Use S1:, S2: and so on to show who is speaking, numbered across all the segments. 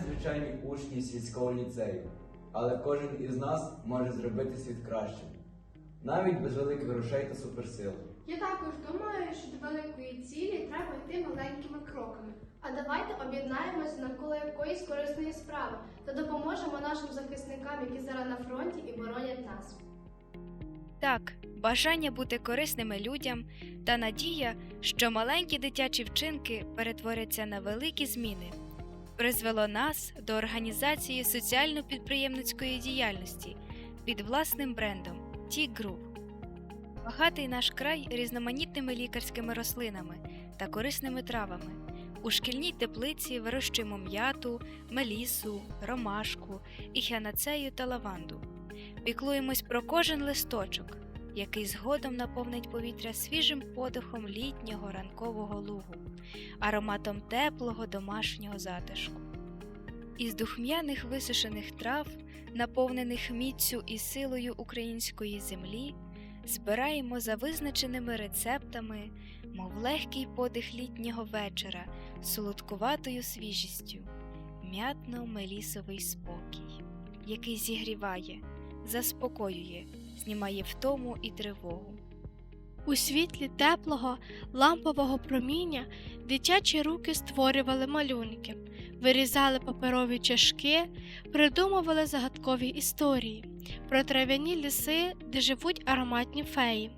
S1: звичайні учні сільського ліцею, але кожен із нас може зробити світ кращим, навіть без великих грошей та суперсил.
S2: Я також думаю, що до великої цілі треба йти маленькими кроками.
S3: А давайте об'єднаємося навколо якоїсь корисної справи та допоможемо нашим захисникам, які зараз на фронті і боронять нас.
S4: Так, бажання бути корисними людям та надія, що маленькі дитячі вчинки перетворяться на великі зміни, призвело нас до організації соціально-підприємницької діяльності під власним брендом Ті Груп. Багатий наш край різноманітними лікарськими рослинами та корисними травами. У шкільній теплиці вирощуємо м'яту, мелісу, ромашку, іхіанацею та лаванду. Піклуємось про кожен листочок, який згодом наповнить повітря свіжим подихом літнього ранкового лугу, ароматом теплого домашнього затишку. Із духмяних висушених трав, наповнених міцю і силою української землі, збираємо за визначеними рецептами, мов легкий подих літнього вечора, солодкуватою свіжістю, м'ятно-мелісовий спокій, який зігріває, заспокоює, знімає втому і тривогу.
S2: У світлі теплого лампового проміння дитячі руки створювали малюнки, вирізали паперові чашки, придумували загадкові історії про трав'яні ліси, де живуть ароматні феї,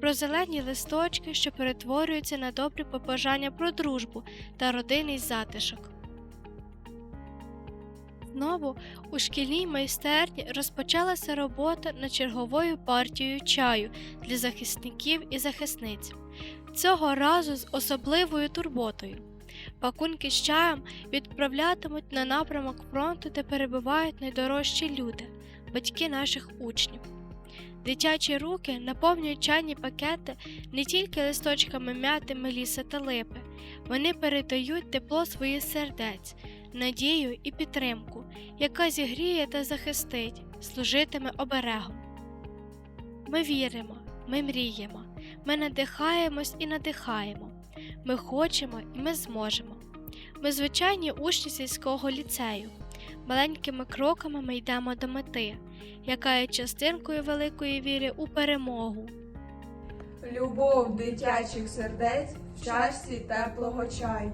S2: про зелені листочки, що перетворюються на добрі побажання про дружбу та родинний затишок. Знову у шкільній майстерні розпочалася робота над черговою партією чаю для захисників і захисниць. Цього разу з особливою турботою. Пакунки з чаєм відправлятимуть на напрямок фронту, де перебувають найдорожчі люди, батьки наших учнів. Дитячі руки наповнюють чайні пакети не тільки листочками м'яти, меліси та липи, вони передають тепло своїх сердець, надію і підтримку, яка зігріє та захистить, служитиме оберегом. Ми віримо, ми мріємо, ми надихаємось і надихаємо. Ми хочемо і ми зможемо. Ми звичайні учні сільського ліцею. Маленькими кроками ми йдемо до мети, яка є частинкою великої віри у перемогу.
S5: Любов дитячих сердець в чашці теплого чаю.